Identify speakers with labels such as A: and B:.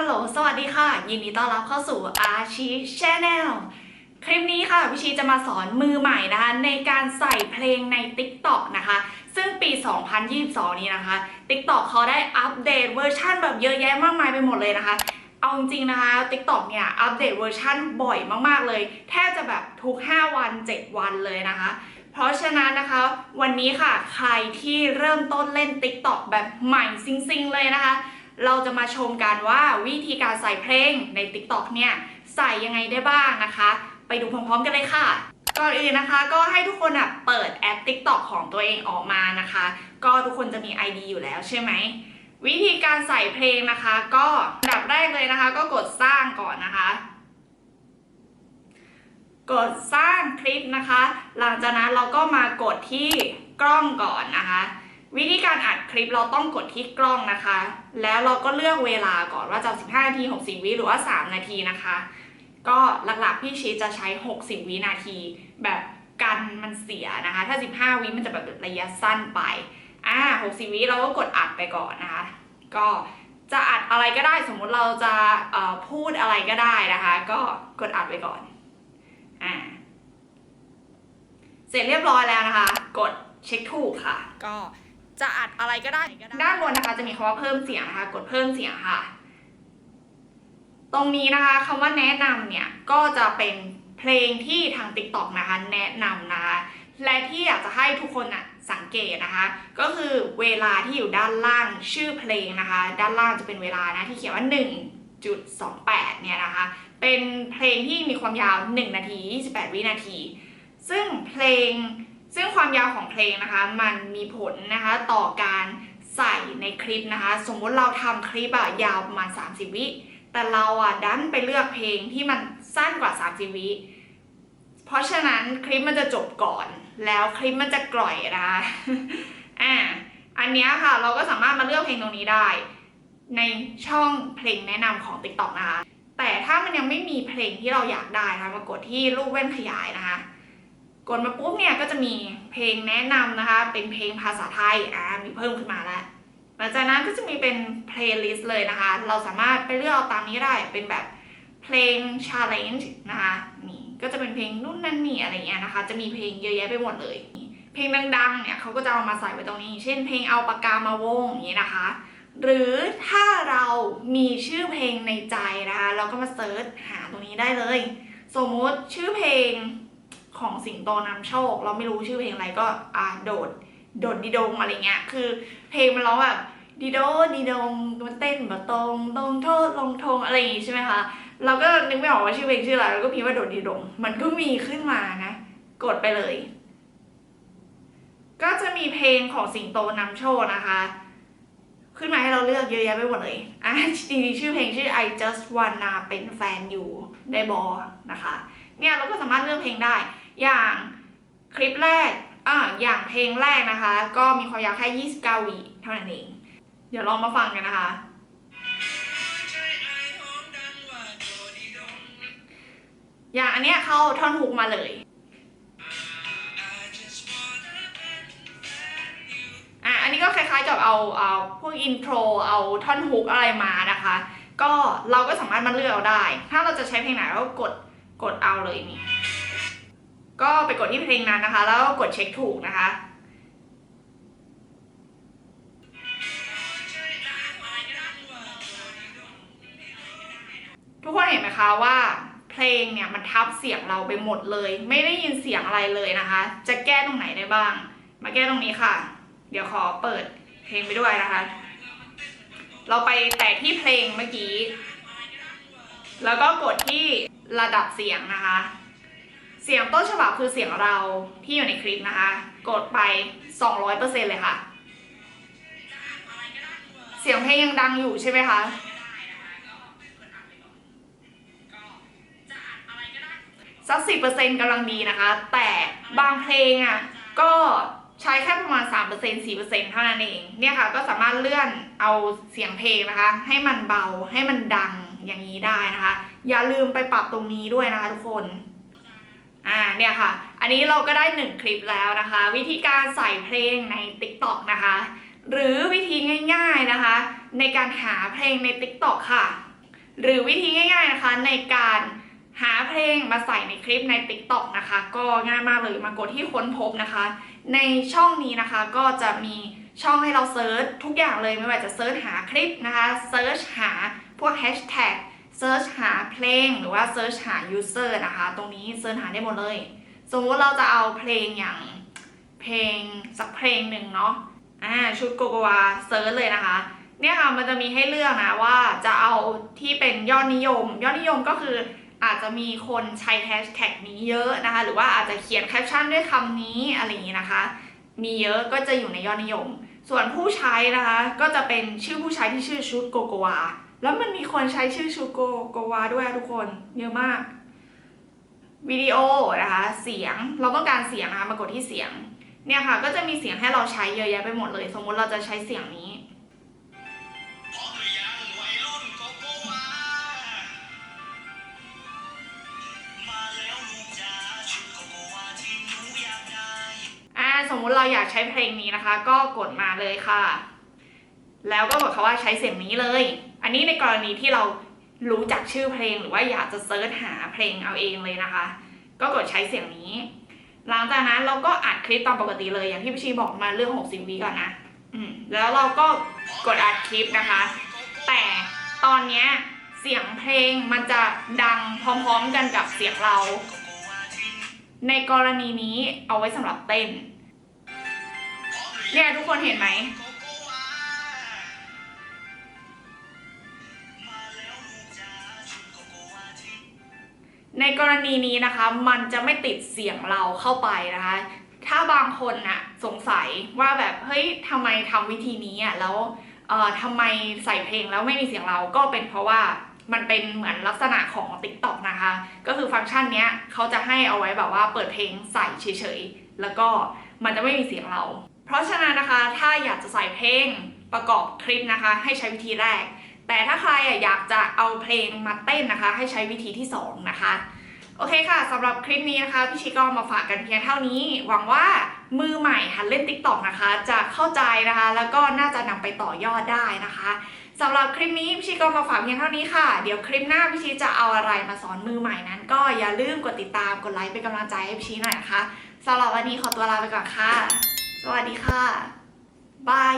A: ฮัลโหล สวัสดีค่ะ ยินดีต้อนรับเข้าสู่อาชีชแนลคลิปนี้ค่ะพี่ชีจะมาสอนมือใหม่นะคะ ในการใส่เพลงใน TikTok นะคะ ซึ่งปี 2022 นี้นะคะ TikTok เขาได้อัปเดตเวอร์ชันแบบเยอะแยะมากมายไปหมดเลยนะคะ เอาจริงนะคะ TikTok เนี่ยอัปเดตเวอร์ชันบ่อยมากๆเลย แทบจะแบบทุก 5 วัน 7 วันเลยนะคะ เพราะฉะนั้นนะคะ วันนี้ค่ะใครที่เริ่มต้นเล่น TikTok แบบใหม่ซิงๆเลยนะคะ เราจะมาชมกันว่าวิธีการใส่เพลงใน TikTok เนี่ยใส่ยังไงได้บ้างนะคะ ไปดูพร้อมๆกันเลยค่ะ ก่อนอื่นนะคะ ก็ให้ทุกคนอะเปิดแอป TikTok ของตัวเองออกมานะคะ ก็ทุกคนจะมี ID อยู่แล้วใช่ไหมวิธีการใส่เพลงนะคะ ก็อันดับแรกเลยนะคะ ก็กดสร้างก่อนนะคะ กดสร้างคลิปนะคะ หลังจากนั้นเราก็มากดที่กล้องก่อนนะคะ วิธีการอัดคลิปเราต้องกดที่กล้องนะคะ แล้วเราก็เลือกเวลาก่อนว่าจะ15นาที60วิหรือว่า 3 นาทีนะคะ ก็หลักๆพี่ชีจะใช้ 60 วินาที แบบกันมันเสียนะคะ ถ้า 15 วิมันจะแบบระยะสั้นไป อ่า 60 วิเราก็กดอัดไปก่อนนะคะ ก็จะอัดอะไรก็ได้สมมุติเราจะพูดอะไรก็ได้นะคะ ก็กดอัดไปก่อน อ่า เสร็จเรียบร้อยแล้วนะคะ กดเช็คถูกค่ะ ก็ จะอัดอะไรก็ได้ ด้านบนนะคะจะมีคำว่าเพิ่มเสียงนะคะ กดเพิ่มเสียงค่ะ ตรงนี้นะคะคำว่าแนะนำเนี่ยก็จะเป็นเพลงที่ทาง TikTok นะคะ แนะนำนะคะและที่อยากจะให้ทุกคนน่ะสังเกตนะคะ ก็คือเวลาที่อยู่ด้านล่างชื่อเพลงนะคะ ด้านล่างจะเป็นเวลานะที่เขียนว่า 1.28 เนี่ยนะคะ เป็นเพลงที่มีความยาว 1 นาที 28 วินาที ซึ่งเพลง ซึ่งความยาวของเพลงนะคะมันมีผลนะคะต่อการใส่ในคลิปนะคะ สมมติเราทำคลิปอะยาวประมาณ 30 วิ แต่เราอะดันไปเลือกเพลงที่มันสั้นกว่า 30 วิ เพราะฉะนั้นคลิปมันจะจบก่อน แล้วคลิปมันจะกร่อยนะคะอ่าอันเนี้ยค่ะเราก็สามารถมาเลือกเพลงตรงนี้ได้ ในช่องเพลงแนะนำของ TikTok นะคะแต่ถ้ามันยังไม่มีเพลงที่เราอยากได้นะคะมากดที่รูปแว่นขยายนะคะ กดมาปุ๊บเนี่ยก็จะมีเพลงแนะนำนะคะ เป็นเพลงภาษาไทยอ่ามีเพิ่มขึ้นมาแล้วหลังจากนั้นก็จะมีเป็นเพลย์ลิสต์เลยนะคะ เราสามารถไปเลือกเอาตามนี้ได้เป็นแบบเพลง challenge นะคะนี่ก็จะเป็นเพลงนู่นนั่นนี่อะไรเงี้ยนะคะ จะมีเพลงเยอะแยะไปหมดเลย เพลงดังๆเนี่ยเขาก็จะเอามาใส่ไว้ตรงนี้ เช่นเพลงเอาปากกามาวงอย่างนี้นะคะ หรือถ้าเรามีชื่อเพลงในใจนะคะ เราก็มาเซิร์ชหาตรงนี้ได้เลย สมมติชื่อเพลง ของสิงโตนำโชค เราไม่รู้ชื่อเพลงอะไรก็อ่าโดด โดดดีดงอะไรเงี้ยคือ เพลงมันร้องแบบดีโดดีดงมันเต้นแบบตรงตรงโทษลงทงอะไรอย่างงี้ใช่ไหมคะเราก็นึกไม่ออกว่าชื่อเพลงชื่ออะไรเราก็พิมพ์ว่าโดดดีดงมันก็มีขึ้นมานะกดไปเลย ก็จะมีเพลงของสิงโตนำโชคนะคะ ขึ้นมาให้เราเลือกเยอะแยะไปหมดเลยอะจริงๆชื่อเพลงชื่อ I just wanna เป็นแฟนอยู่ได้บอนะคะ เนี่ยเราก็สามารถเลือกเพลงได้ อย่างคลิปแรกอ่าอย่างเพลงแรกนะคะ ก็มีความยาวแค่ 29วิเท่านั้นเอง เดี๋ยวลองมาฟังกันนะคะ อย่างอันเนี้ยเข้าท่อนฮุกมาเลยอะอันนี้ก็คล้ายๆกับเอาเอาพวกอินโทรเอาท่อนฮุกอะไรมานะคะ ก็เราก็สามารถมาเลือกเอาได้ ถ้าเราจะใช้เพลงไหนเราก็กดกดเอาเลยนี่ ก็ไปกดที่เพลงนั้นนะคะ แล้วกดเช็คถูกนะคะ ทุกคนเห็นไหมคะว่าเพลงเนี่ยมันทับเสียงเราไปหมดเลย ไม่ได้ยินเสียงอะไรเลยนะคะ จะแก้ตรงไหนได้บ้าง มาแก้ตรงนี้ค่ะ เดี๋ยวขอเปิดเพลงไปด้วยนะคะ เราไปแตะที่เพลงเมื่อกี้ แล้วก็กดที่ระดับเสียงนะคะ เสียงต้นฉบับคือเสียงเราที่อยู่ในคลิปนะคะ กดไป 200%เลยค่ะ เสียงเพลงยังดังอยู่ใช่ไหมคะสักสิบเปอร์เซ็นต์กำลังดีนะคะ แต่บางเพลงอะก็ใช้แค่ประมาณสามเปอร์เซ็นต์สี่เปอร์เซ็นต์เท่านั้นเอง เนี่ยค่ะก็สามารถเลื่อนเอาเสียงเพลงนะคะ ให้มันเบาให้มันดังอย่างนี้ได้นะคะ อย่าลืมไปปรับตรงนี้ด้วยนะคะทุกคน อ่าเนี่ยค่ะ อันนี้เราก็ได้หนึ่งคลิปแล้วนะคะ วิธีการใส่เพลงใน TikTok นะคะ หรือวิธีง่าย ๆนะคะ ในการหาเพลงใน TikTok ค่ะ หรือวิธีง่าย ๆนะคะในการหาเพลงมาใส่ในคลิปใน TikTok นะคะ ก็ง่ายมากเลยมากดที่ค้นพบนะคะ ในช่องนี้นะคะก็จะมีช่องให้เราเซิร์ชทุกอย่างเลยไม่ว่าจะเซิร์ชหาคลิปนะคะเซิร์ชหาพวกแฮชแท็ก เซิร์ชหาเพลงหรือว่าเซิร์ชหา user นะคะ ตรงนี้เซิร์ชหาได้หมดเลย สมมติเราจะเอาเพลงอย่างเพลงสักเพลงหนึ่งเนาะอ่าชุดโกโกวาเซิร์ชเลยนะคะ เนี่ยค่ะมันจะมีให้เลือกนะว่าจะเอาที่เป็นยอดนิยม ยอดนิยมก็คืออาจจะมีคนใช้แฮชแท็กนี้เยอะนะคะ หรือว่าอาจจะเขียนแคปชั่นด้วยคำนี้อะไรอย่างนี้นะคะ มีเยอะก็จะอยู่ในยอดนิยม ส่วนผู้ใช้นะคะ ก็จะเป็นชื่อผู้ใช้ที่ชื่อชุดโกโกวา แล้วมันมีคนใช้ชื่อชุดโกโกวาด้วยอะทุกคนเยอะมาก วิดีโอนะคะ เสียงเราต้องการเสียงนะคะมากดที่เสียง เนี่ยค่ะ ก็จะมีเสียงให้เราใช้เยอะแยะไปหมดเลย สมมุติเราจะใช้เสียงนี้
B: พร้อมหรือยังวัยรุ่นโกโกวามาแล้วลูกจ๋าชุดโกโกวาที่หนูอยากได้
A: อ่าสมมุติเราอยากใช้เพลงนี้นะคะ ก็กดมาเลยค่ะ แล้วก็บอกเขาว่าใช้เสียงนี้เลย อันนี้ในกรณีที่เรารู้จักชื่อเพลงหรือว่าอยากจะเซิร์ชหาเพลงเอาเองเลยนะคะ ก็กดใช้เสียงนี้ หลังจากนั้นเราก็อัดคลิปตามปกติเลยอย่างที่พี่ชีบอกมาเรื่อง 60วิก่อนนะอืแล้วเราก็กดอัดคลิปนะคะ แต่ตอนเนี้ยเสียงเพลงมันจะดังพร้อมๆกันกับเสียงเรา ในกรณีนี้เอาไว้สำหรับเต้นเนี่ยทุกคนเห็นไหม ในกรณีนี้นะคะมันจะไม่ติดเสียงเราเข้าไปนะคะ ถ้าบางคนน่ะสงสัยว่าแบบเฮ้ยทำไมทำวิธีนี้อะแล้วเอ่อทำไมใส่เพลงแล้วไม่มีเสียงเราก็เป็นเพราะว่ามันเป็นเหมือนลักษณะของ TikTok นะคะ ก็คือฟังก์ชันเนี้ยเขาจะให้เอาไว้แบบว่าเปิดเพลงใส่เฉยๆ แล้วก็มันจะไม่มีเสียงเรา เพราะฉะนั้นนะคะถ้าอยากจะใส่เพลงประกอบคลิปนะคะ ให้ใช้วิธีแรก แต่ถ้าใครอยากจะเอาเพลงมาเต้นนะคะ ให้ใช้วิธีที่สองนะคะ โอเคค่ะสำหรับคลิปนี้นะคะ พี่ชิก็มาฝากกันเพียงเท่านี้ หวังว่ามือใหม่หัดเล่น TikTok นะคะ จะเข้าใจนะคะ แล้วก็น่าจะนำไปต่อยอดได้นะคะสำหรับคลิปนี้พี่ชิก็มาฝากเพียงเท่านี้ค่ะ เดี๋ยวคลิปหน้าพี่ชิจะเอาอะไรมาสอนมือใหม่นั้น ก็อย่าลืมกดติดตามกดไลค์เป็นกำลังใจให้พี่ชิหน่อยนะคะสำหรับวันนี้ขอตัวลาไปก่อนค่ะ สวัสดีค่ะบาย